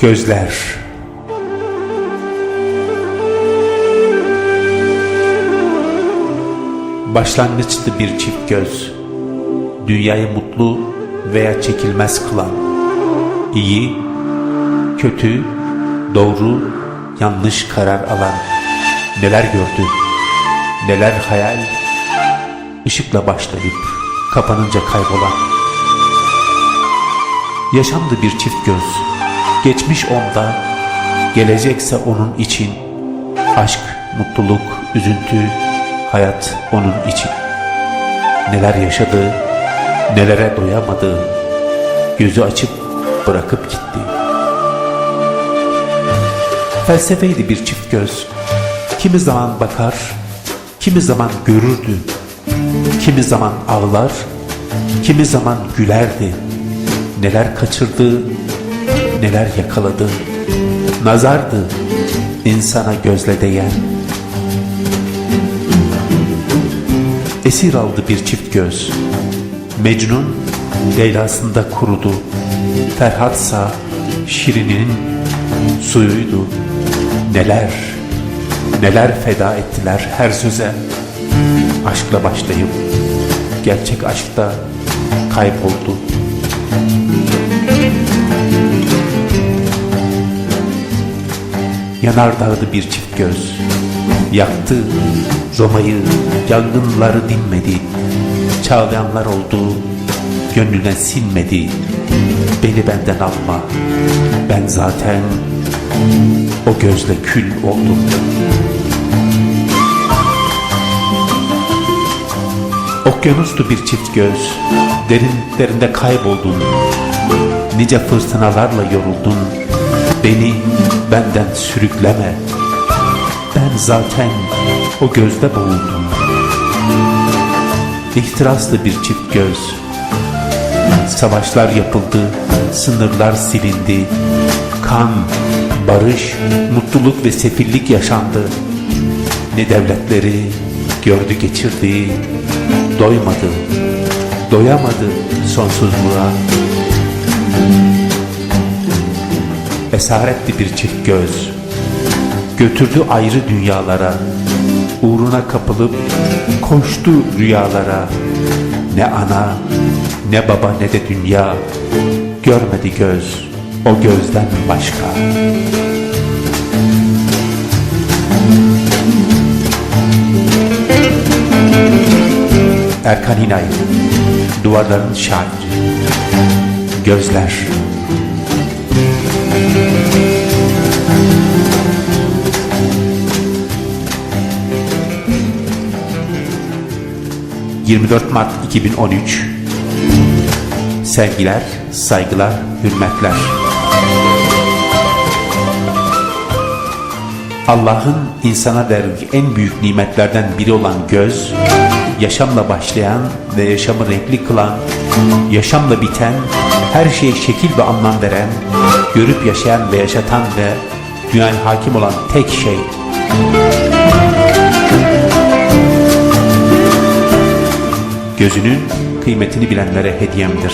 Gözler. Başlangıçtı bir çift göz Dünyayı mutlu veya çekilmez kılan iyi, kötü, doğru, yanlış karar alan Neler gördü, neler hayal Işıkla başlayıp kapanınca kaybolan Yaşamdı bir çift göz Geçmiş onda Gelecekse onun için. Aşk, mutluluk, üzüntü Hayat onun için. Neler yaşadı Nelere doyamadı Gözü açıp bırakıp gitti. Felsefeydi bir çift göz. Kimi zaman bakar Kimi zaman görürdü. Kimi zaman ağlar Kimi zaman gülerdi. Neler kaçırdı Neler yakaladı Nazardı insana gözle değen. Esir aldı bir çift göz. Mecnun Leyla'sında kurudu. Ferhatsa Şirin'in suyuydu. Neler Neler feda ettiler her söze. Aşkla başlayıp Gerçek aşkta kayboldu Yanardağdı bir çift göz. Yaktı Roma'yı Yangınları dinmedi. Çağlayanlar oldu Gönlüne sinmedi. Beni benden alma Ben zaten O gözle kül oldum. Okyanustu bir çift göz Derinliklerinde kayboldun. Nice fırtınalarla yoruldun Beni benden sürükleme. Ben zaten o gözde boğuldum. İhtiraslı bir çift göz. Savaşlar yapıldı Sınırlar silindi. Kan, barış, mutluluk ve sefillik yaşandı. Ne devletleri gördü geçirdi Doymadı, doyamadı sonsuzluğa Esaretti bir çift göz Götürdü ayrı dünyalara Uğruna kapılıp koştu rüyalara. Ne ana ne baba ne de dünya Görmedi göz o gözden başka. Erkan İnay Duvarların şairi Gözler 24 Mart 2013 Sevgiler, saygılar, hürmetler. Allah'ın insana verdiği en büyük nimetlerden biri olan göz, yaşamla başlayan ve yaşamı renkli kılan, yaşamla biten, her şeye şekil ve anlam veren, görüp yaşayan ve yaşatan ve dünyaya hakim olan tek şey. Gözünün kıymetini bilenlere hediyemdir.